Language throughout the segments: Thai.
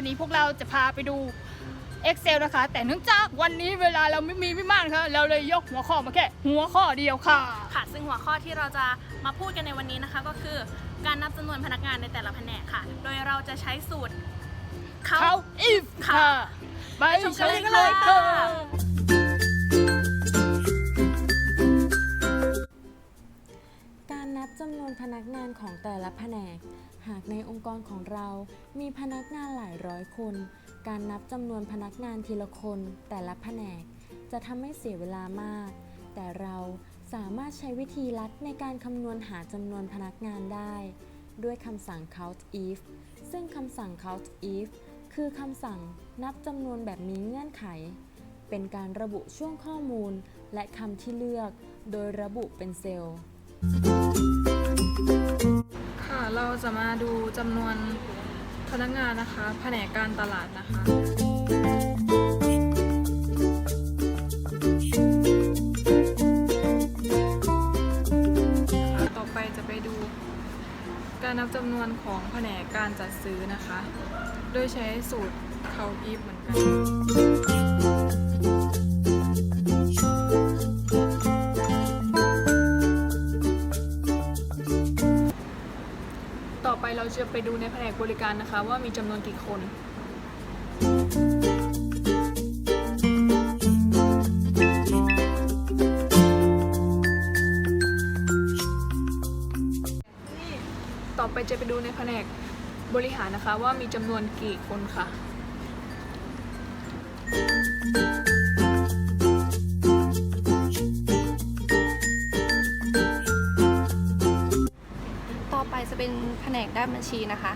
วันนี้พวกเราจะพาไปดู Excel นะคะ แต่เนื่องจากวันนี้เวลาเราไม่มีไม่มากนะคะเราเลยยกหัวข้อมาแค่หัวข้อเดียวค่ะ ค่ะ ซึ่งหัวข้อที่เราจะมาพูดกันในวันนี้นะคะ ก็คือการนับจำนวนพนักงานในแต่ละแผนกค่ะ โดยเราจะใช้สูตรเขา count if ค่ะ ไปชมชกันมเลยกันเลยค่ะ วนพนักงานของแต่ละแผนก หากในองค์กรของเรา มีพนักงานหลายร้อยคน การนับจำนวนพนักงานทีละคนแต่ละแผนก จะทำให้เสียเวลามาก แต่เราสามารถใช้วิธีลัดในการคำนวณหาจำนวนพนักงานได้ ด้วยคำสั่ง count if ซึ่งคำสั่ง count if คือคำสั่งนับจำนวนแบบมีเงื่อนไข เป็นการระบุช่วงข้อมูลและคำที่เลือก โดยระบุเป็นเซลล์ ค่ะเราจะมาดูจำนวนพนักงานนะคะแผนกการตลาดนะคะต่อไปจะไปดูการนับจำนวนของแผนกการจัดซื้อนะคะ โดยใช้สูตรเขาอีฟเหมือนกัน เราจะไปดูในแผนกบริการนะคะ ว่ามีจำนวนกี่คนต่อไปจะไปดูในแผนกบริหารนะคะ ว่ามีจำนวนกี่คนค่ะ จะเป็นแผนกด้านบัญชีนะคะ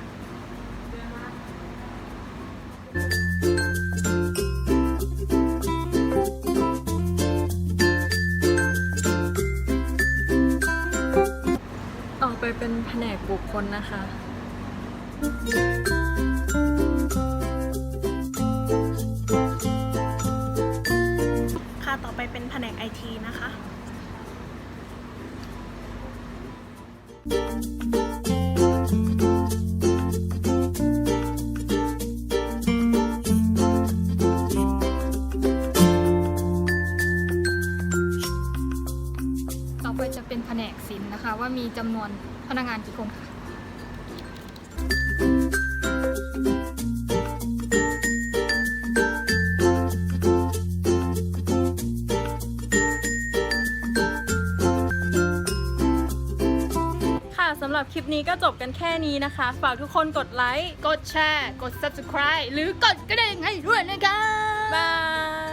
ต่อไปเป็นแผนกบุคคลนะคะค่ะต่อไปเป็นแผนก IT นะคะต่อ นกศิลป์นะคะ ว่ามีจำนวนพนักงานกี่คนค่ะค่ะสำหรับคลิปนี้ก็จบกันแค่นี้นะคะ ฝากทุกคนกดไลค์ กดแชร์ กด subscribe หรือกดกระดิ่งให้ด้วยนะคะ บาย